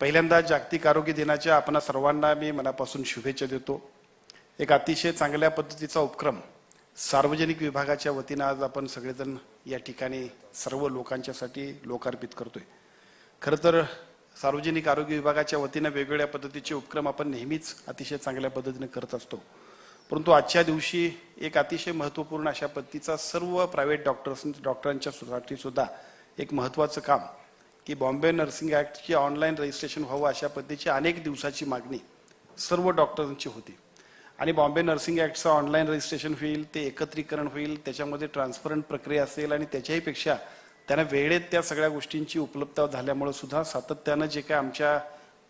पहिल्यांदा जागतिक आरोग्य दिनाच्या आपण सर्वांना मी मनापासून शुभेच्छा देतो. एक अतिशय चांगल्या पद्धतीचा उपक्रम सार्वजनिक विभागाच्या वतीनं आज आपण सगळेजण या ठिकाणी सर्व लोकांच्यासाठी लोकार्पित करतोय. खरं तर सार्वजनिक आरोग्य विभागाच्या वतीनं वेगवेगळ्या पद्धतीचे उपक्रम आपण नेहमीच अतिशय चांगल्या पद्धतीने करत असतो. परंतु आजच्या दिवशी एक अतिशय महत्त्वपूर्ण अशा पद्धतीचा सर्व प्रायव्हेट डॉक्टर्स डॉक्टरांच्या साठी सुद्धा एक महत्त्वाचं काम की बॉम्बे नर्सिंग ॲक्टची ऑनलाईन रजिस्ट्रेशन व्हावं अशा पद्धतीची अनेक दिवसाची मागणी सर्व डॉक्टरांची होती. आणि बॉम्बे नर्सिंग ॲक्टचं ऑनलाईन रजिस्ट्रेशन होईल ते एकत्रीकरण होईल त्याच्यामध्ये ट्रान्सपरंट प्रक्रिया असेल आणि त्याच्याही पेक्षा त्यांना वेळेत त्या सगळ्या गोष्टींची उपलब्धता झाल्यामुळे सुद्धा सातत्यानं जे काय आमच्या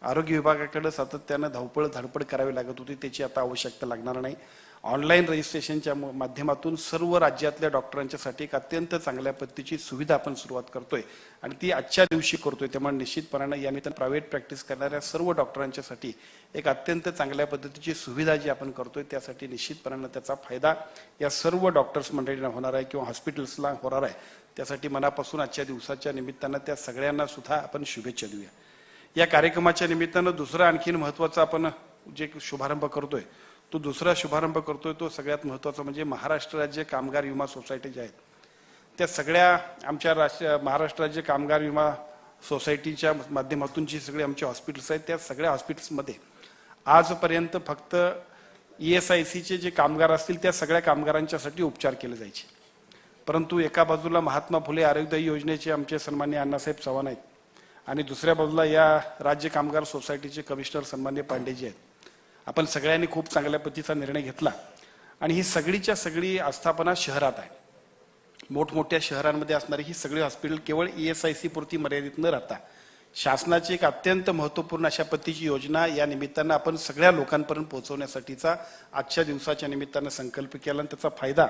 आरोग्य विभागाकडे सातत्यानं धावपळ धडपड करावी लागत होती त्याची आता आवश्यकता लागणार नाही. ऑनलाईन रजिस्ट्रेशनच्या म- माध्यमातून सर्व राज्यातल्या डॉक्टरांच्यासाठी एक अत्यंत चांगल्या पद्धतीची सुविधा आपण सुरुवात करतोय. आणि ती आजच्या दिवशी करतोय त्यामुळे निश्चितपणानं या निमित्तानं प्रायव्हेट प्रॅक्टिस करणाऱ्या सर्व डॉक्टरांच्यासाठी एक अत्यंत चांगल्या पद्धतीची सुविधा जी आपण करतोय त्यासाठी निश्चितपणानं त्याचा फायदा या सर्व डॉक्टर्स मंडळींना होणार आहे किंवा हॉस्पिटल्सला होणार आहे. त्यासाठी मनापासून आजच्या दिवसाच्या निमित्तानं त्या सगळ्यांना सुद्धा आपण शुभेच्छा देऊया. या कार्यक्रमाच्या निमित्तानं दुसरा आणखीन महत्त्वाचा आपण जे शुभारंभ करतोय तो दुसरा शुभारंभ करतोय तो सगळ्यात महत्त्वाचा म्हणजे महाराष्ट्र राज्य कामगार विमा सोसायटी ज्या आहेत त्या सगळ्या आमच्या राष्ट्र महाराष्ट्र राज्य कामगार विमा सोसायटीच्या माध्यमातून जी सगळे आमचे हॉस्पिटल्स आहेत त्या सगळ्या हॉस्पिटल्समध्ये आजपर्यंत फक्त ई एस आय सीचे जे कामगार असतील त्या सगळ्या कामगारांच्यासाठी उपचार केले जायचे. परंतु एका बाजूला महात्मा फुले आरोग्यदायी योजनेचे आमचे सन्मान्य अण्णासाहेब चव्हाण आहेत आणि दुसऱ्या बाजूला या राज्य कामगार सोसायटीचे कमिशनर सन्मान्य पांडेजी आहेत. आपण सगळ्यांनी खूप चांगल्या पद्धतीचा निर्णय घेतला. आणि ही सगळीच्या सगळी आस्थापना शहरात आहे. मोठमोठ्या शहरांमध्ये असणारी ही सगळी हॉस्पिटल केवळ ई एस आय सी पुरती मर्यादित न राहता शासनाची एक अत्यंत महत्त्वपूर्ण अशा पद्धतीची योजना या निमित्तानं आपण सगळ्या लोकांपर्यंत पोहोचवण्यासाठीचा आजच्या दिवसाच्या निमित्तानं संकल्प केला आणि त्याचा फायदा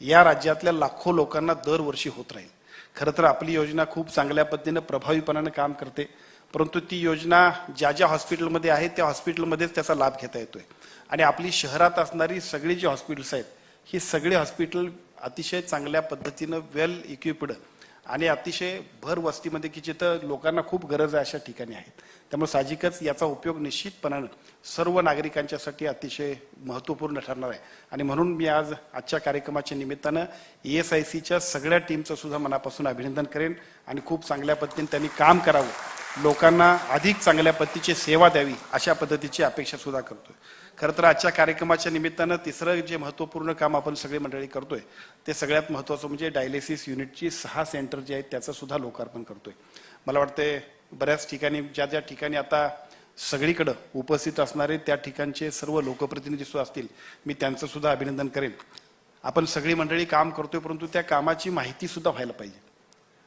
या राज्यातल्या लाखो लोकांना दरवर्षी होत राहील. खरं तर आपली योजना खूप चांगल्या पद्धतीनं प्रभावीपणानं काम करते. परंतु ती योजना ज्या ज्या हॉस्पिटलमध्ये आहे त्या हॉस्पिटलमध्येच त्याचा लाभ घेता येतोय. आणि आपली शहरात असणारी सगळी जी हॉस्पिटल्स आहेत ही सगळी हॉस्पिटल अतिशय चांगल्या पद्धतीनं वेल इक्विप्ड आणि अतिशय भर वस्तीमध्ये की जिथं लोकांना खूप गरज आहे अशा ठिकाणी आहेत. त्यामुळे साहजिकच याचा उपयोग निश्चितपणानं सर्व नागरिकांच्यासाठी अतिशय महत्त्वपूर्ण ठरणार आहे. आणि म्हणून मी आज आजच्या कार्यक्रमाच्या निमित्तानं ई एस आय सीच्या सगळ्या टीमचं सुद्धा मनापासून अभिनंदन करेन आणि खूप चांगल्या पद्धतीने त्यांनी काम करावं लोकांना अधिक चांगल्या पद्धतीची सेवा द्यावी अशा पद्धतीची अपेक्षा सुद्धा करतोय. खरं तर आजच्या कार्यक्रमाच्या निमित्तानं तिसरं जे महत्त्वपूर्ण काम आपण सगळी मंडळी करतोय ते सगळ्यात महत्त्वाचं म्हणजे डायलिसिस युनिटची सहा सेंटर जे आहेत त्याचं सुद्धा लोकार्पण करतोय. मला वाटते बऱ्याच ठिकाणी ज्या ज्या ठिकाणी आता सगळीकडं उपस्थित असणारे त्या ठिकाणचे सर्व लोकप्रतिनिधी सुद्धा असतील मी त्यांचं सुद्धा अभिनंदन करेन. आपण सगळी मंडळी काम करतोय परंतु त्या कामाची माहिती सुद्धा व्हायला पाहिजे.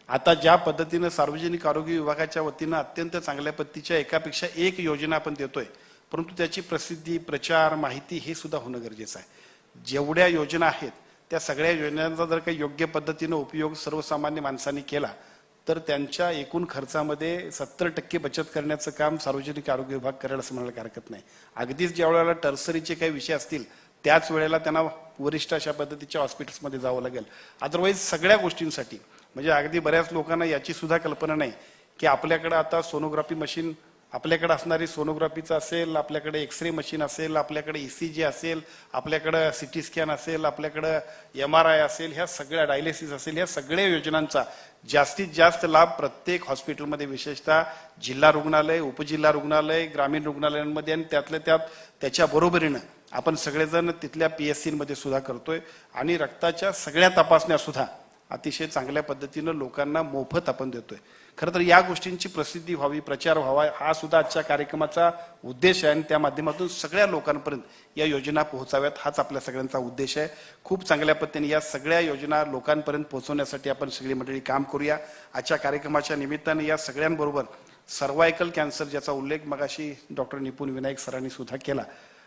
आता ज्या पद्धतीनं सार्वजनिक आरोग्य विभागाच्या वतीनं अत्यंत चांगल्या पद्धतीच्या एकापेक्षा एक योजना आपण देतोय परंतु त्याची प्रसिद्धी प्रचार माहिती हे सुद्धा होणं गरजेचं आहे. जेवढ्या योजना आहेत त्या सगळ्या योजनांचा जर काही योग्य पद्धतीनं उपयोग सर्वसामान्य माणसांनी केला तर त्यांच्या एकूण खर्चामध्ये सत्तर टक्के बचत करण्याचं काम सार्वजनिक आरोग्य विभाग करायला असं म्हणायला हरकत नाही. अगदीच ज्या वेळेला टर्सरीचे काही विषय असतील त्याच वेळेला त्यांना वरिष्ठ अशा पद्धतीच्या हॉस्पिटल्समध्ये जावं लागेल. अदरवाईज सगळ्या गोष्टींसाठी म्हणजे अगदी बऱ्याच लोकांना याची सुद्धा कल्पना नाही की आपल्याकडे आता सोनोग्राफी मशीन आपल्याकडे असणारी सोनोग्राफीचं असेल आपल्याकडे एक्सरे मशीन असेल आपल्याकडे ए सी जी असेल आपल्याकडं टी स्कॅन असेल आपल्याकडं एम आर आय असेल ह्या सगळ्या डायलिसिस असेल ह्या सगळ्या योजनांचा जास्तीत जास्त लाभ प्रत्येक हॉस्पिटलमध्ये विशेषतः जिल्हा रुग्णालय उपजिल्हा रुग्णालय ग्रामीण रुग्णालयांमध्ये आणि त्यातल्या त्यात त्याच्या बरोबरीनं आपण सगळेजण तिथल्या पी एस सीमध्ये सुद्धा करतोय आणि रक्ताच्या सगळ्या तपासण्या सुद्धा अतिशय चांगल्या पद्धतीनं लोकांना मोफत आपण देतोय. खरं तर या गोष्टींची प्रसिद्धी व्हावी प्रचार व्हावा हा सुद्धा आजच्या कार्यक्रमाचा उद्देश आहे आणि त्या माध्यमातून सगळ्या लोकांपर्यंत या योजना पोहोचाव्यात हाच आपल्या सगळ्यांचा उद्देश आहे. खूप चांगल्या पद्धतीने या सगळ्या योजना लोकांपर्यंत पोहोचवण्यासाठी आपण सगळी मंडळी काम करूया. आजच्या कार्यक्रमाच्या निमित्ताने या सगळ्यांबरोबर सर्वायकल कॅन्सर ज्याचा उल्लेख मगाशी डॉक्टर निपुण विनायक सरांनी सुद्धा केला.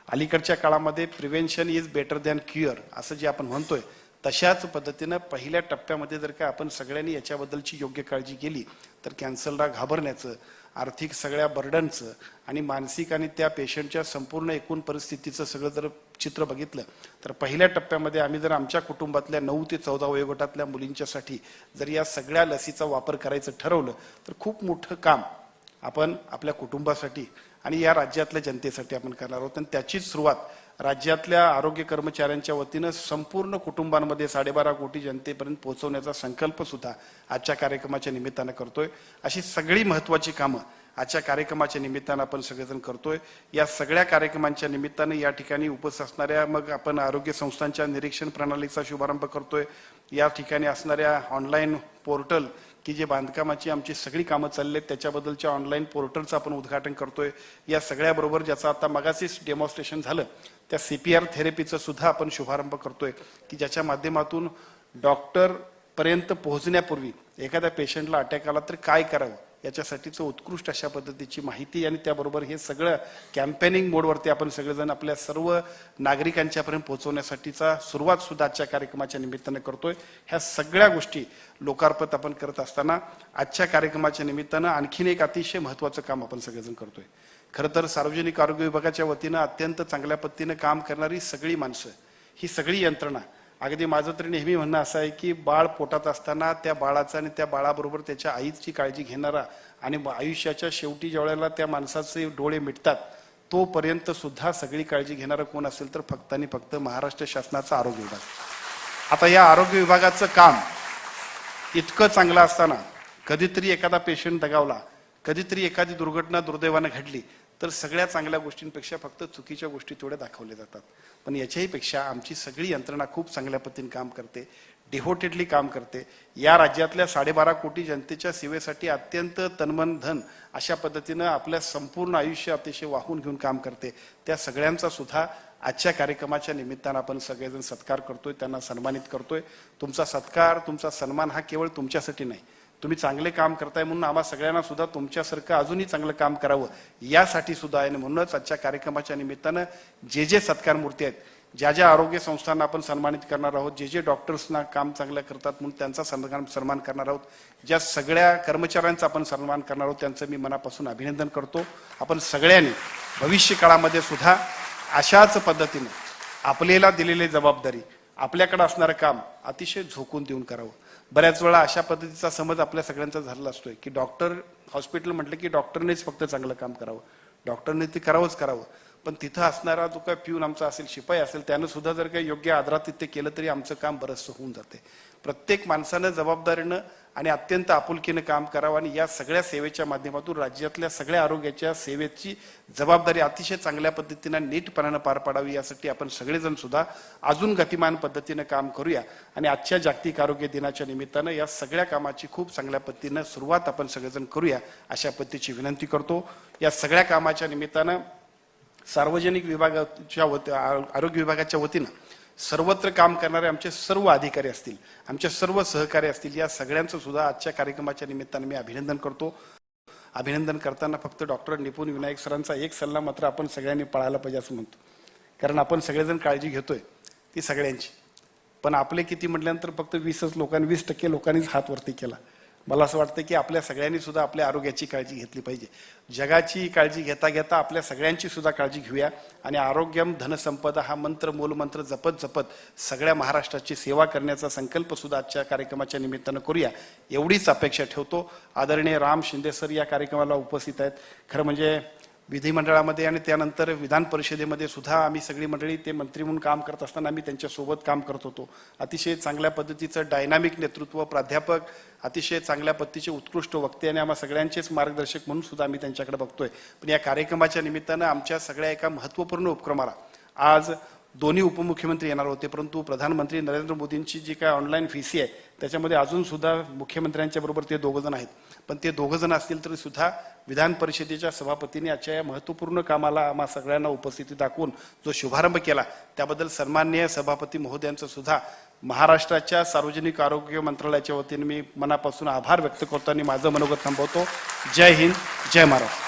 अलीकडच्या काळामध्ये prevention is better than cure असं जे आपण म्हणतोय तशाच पद्धतीनं पहिल्या टप्प्यामध्ये जर का आपण सगळ्यांनी याच्याबद्दलची योग्य काळजी केली तर कॅन्सरला घाबरण्याचं आर्थिक सगळ्या बर्डनचं आणि मानसिक आणि त्या पेशंटच्या संपूर्ण एकूण परिस्थितीचं सगळं जर चित्र बघितलं तर पहिल्या टप्प्यामध्ये आम्ही जर आमच्या कुटुंबातल्या नऊ ते चौदा वयोगटातल्या मुलींच्यासाठी जर या सगळ्या लसीचा वापर करायचं ठरवलं तर खूप मोठं काम आपण आपल्या कुटुंबासाठी आणि या राज्यातल्या जनतेसाठी आपण करणार आहोत. आणि त्याचीच सुरुवात राज्यातल्या आरोग्य कर्मचाऱ्यांच्या वतीनं संपूर्ण कुटुंबांमध्ये साडेबारा कोटी जनतेपर्यंत पोहोचवण्याचा संकल्प सुद्धा आजच्या कार्यक्रमाच्या निमित्तानं करतोय. अशी सगळी महत्वाची कामं आजच्या कार्यक्रमाच्या निमित्तानं आपण सगळेजण करतोय. या सगळ्या कार्यक्रमांच्या निमित्तानं या ठिकाणी उपस्थित असणाऱ्या मग आपण आरोग्य संस्थांच्या निरीक्षण प्रणालीचा शुभारंभ करतोय. या ठिकाणी असणाऱ्या ऑनलाईन पोर्टल की जे बांधकामाची आमची सगळी कामं चालली आहेत त्याच्याबद्दलच्या ऑनलाईन पोर्टलचं आपण उद्घाटन करतोय. या सगळ्याबरोबर ज्याचं आता मगाशीच डेमॉन्स्ट्रेशन झालं त्या सी पी आर थेरपीचं सुद्धा आपण शुभारंभ करतोय की ज्याच्या माध्यमातून डॉक्टर पर्यंत पोहोचण्यापूर्वी एखाद्या पेशंटला अटॅक आला तर काय करावं? याच्यासाठीचं उत्कृष्ट अशा पद्धतीची माहिती आणि त्याबरोबर हे सगळं कॅम्पेनिंग मोडवरती आपण सगळेजण आपल्या सर्व नागरिकांच्यापर्यंत पोहोचवण्यासाठीचा सुरुवात सुद्धा आजच्या कार्यक्रमाच्या निमित्तानं करतोय. ह्या सगळ्या गोष्टी लोकार्पण आपण करत असताना आजच्या कार्यक्रमाच्या निमित्तानं आणखीन एक अतिशय महत्वाचं काम आपण सगळेजण करतोय. खरं तर सार्वजनिक आरोग्य विभागाच्या वतीनं अत्यंत चांगल्या पद्धतीनं काम करणारी सगळी माणसं ही सगळी यंत्रणा अगदी माझं तरी नेहमी म्हणणं असं आहे की बाळ पोटात असताना त्या बाळाचं आणि त्या बाळाबरोबर त्याच्या आईची काळजी घेणारा आणि आयुष्याच्या शेवटी ज्यावेळेला त्या माणसाचे डोळे मिटतात तोपर्यंत सुद्धा सगळी काळजी घेणारं कोण असेल तर फक्त आणि फक्त महाराष्ट्र शासनाचा आरोग्य विभाग. आता या आरोग्य विभागाचं काम इतकं चांगलं असताना कधीतरी एखादा पेशंट दगावला कधीतरी एखादी दुर्घटना दुर्दैवानं घडली तर सगळ्या चांगल्या गोष्टींपेक्षा फक्त चुकीच्या गोष्टी तेवढ्या दाखवल्या जातात. पण याच्याही पेक्षा आमची सगळी यंत्रणा खूप चांगल्या पद्धतीने काम करते डिव्होटेडली काम करते. या राज्यातल्या साडेबारा कोटी जनतेच्या सेवेसाठी अत्यंत तन्मन धन अशा पद्धतीनं आपल्या संपूर्ण आयुष्य अतिशय वाहून घेऊन काम करते. त्या सगळ्यांचा सुद्धा आजच्या कार्यक्रमाच्या निमित्तानं आपण सगळेजण सत्कार करतोय त्यांना सन्मानित करतोय. तुमचा सत्कार तुमचा सन्मान हा केवळ तुमच्यासाठी नाही तुम्ही चांगले काम करताय म्हणून आम्हा सगळ्यांना सुद्धा तुमच्यासारखं अजूनही चांगलं काम करावं यासाठी सुद्धा आहे. आणि म्हणूनच आजच्या कार्यक्रमाच्या निमित्तानं जे जे सत्कार मूर्ती आहेत ज्या ज्या आरोग्य संस्थांना आपण सन्मानित करणार आहोत जे जे डॉक्टर्सना काम चांगलं करतात म्हणून त्यांचा सन्मान सन्मान करणार आहोत ज्या सगळ्या कर्मचाऱ्यांचा आपण सन्मान करणार आहोत त्यांचं मी मनापासून अभिनंदन करतो. आपण सगळ्यांनी भविष्य काळामध्ये सुद्धा अशाच पद्धतीने आपल्याला दिलेली जबाबदारी आपल्याकडे असणारं काम अतिशय झोकून देऊन करावं. बऱ्याच वेळा अशा पद्धतीचा समज आपल्या सगळ्यांचा झालेला असतोय की डॉक्टर हॉस्पिटल म्हटलं की डॉक्टरनेच फक्त चांगलं काम करावं. डॉक्टरने ते करावंच करावं. पण तिथं असणारा जो काय पिऊन आमचा असेल शिपाई असेल त्यानं सुद्धा जर काही योग्य आदरातिथ्य केलं तरी आमचं काम बरंचसं होऊन जाते. प्रत्येक माणसानं जबाबदारीनं आणि अत्यंत आपुलकीनं काम करावं आणि या सगळ्या सेवेच्या माध्यमातून राज्यातल्या सगळ्या आरोग्याच्या सेवेची जबाबदारी अतिशय चांगल्या पद्धतीनं नीटपणानं पार पाडावी यासाठी आपण सगळेजण सुद्धा अजून गतिमान पद्धतीनं काम करूया. आणि आजच्या जागतिक आरोग्य दिनाच्या निमित्तानं या सगळ्या कामाची खूप चांगल्या पद्धतीनं सुरुवात आपण सगळेजण करूया अशा पद्धतीची विनंती करतो. या सगळ्या कामाच्या निमित्तानं सार्वजनिक विभागाच्या वती आरोग्य विभागाच्या वतीनं सर्वत्र काम करणारे आमचे सर्व अधिकारी असतील आमचे सर्व सहकारी असतील या सगळ्यांचं सुद्धा आजच्या कार्यक्रमाच्या निमित्तानं मी अभिनंदन करतो. अभिनंदन करताना फक्त डॉक्टर निपुण विनायक सरांचा एक सल्ला मात्र आपण सगळ्यांनी पाळायला पाहिजे असं म्हणतो. कारण आपण सगळेजण काळजी घेतोय ती सगळ्यांची. पण आपले किती म्हटल्यानंतर फक्त वीसच लोकांनी वीस टक्के लोकांनीच हात वरती केला. मला असं वाटतं की आपल्या सगळ्यांनी सुद्धा आपल्या आरोग्याची काळजी घेतली पाहिजे. जगाची काळजी घेता घेता आपल्या सगळ्यांची सुद्धा काळजी घेऊया आणि आरोग्यम धनसंपदा हा मंत्र मूलमंत्र जपत जपत सगळ्या महाराष्ट्राची सेवा करण्याचा संकल्प सुद्धा आजच्या कार्यक्रमाच्या निमित्तानं करूया. एवढीच अपेक्षा ठेवतो. आदरणीय राम शिंदे सर या कार्यक्रमाला उपस्थित आहेत. खरं म्हणजे विधिमंडळामध्ये आणि त्यानंतर विधान परिषदेमध्ये सुद्धा आम्ही सगळी मंडळी ते मंत्री म्हणून काम करत असताना आम्ही त्यांच्यासोबत काम करत होतो. अतिशय चांगल्या पद्धतीचं डायनामिक नेतृत्व प्राध्यापक अतिशय चांगल्या पद्धतीचे उत्कृष्ट वक्ते आणि आम्हा सगळ्यांचेच मार्गदर्शक म्हणून सुद्धा आम्ही त्यांच्याकडे बघतोय. पण या कार्यक्रमाच्या निमित्तानं आमच्या सगळ्या एका महत्त्वपूर्ण उपक्रमाला आज दोन्ही उपमुख्यमंत्री येणार होते परंतु प्रधानमंत्री नरेंद्र मोदींची जी काय ऑनलाईन फी सी आहे त्याच्यामध्ये अजून सुद्धा मुख्यमंत्र्यांच्या बरोबर ते दोघं जण आहेत. पण ते दोघं जण असतील तरी सुद्धा विधान परिषदेच्या सभापतींनी आजच्या या महत्त्वपूर्ण कामाला आम्हा सगळ्यांना उपस्थिती दाखवून जो शुभारंभ केला त्याबद्दल सन्माननीय सभापती महोदयांचं सुद्धा महाराष्ट्राच्या सार्वजनिक आरोग्य मंत्रालयाच्या वतीने मी मनापासून आभार व्यक्त करतो आणि माझं मनोगत थांबवतो. जय हिंद जय महाराष्ट्र.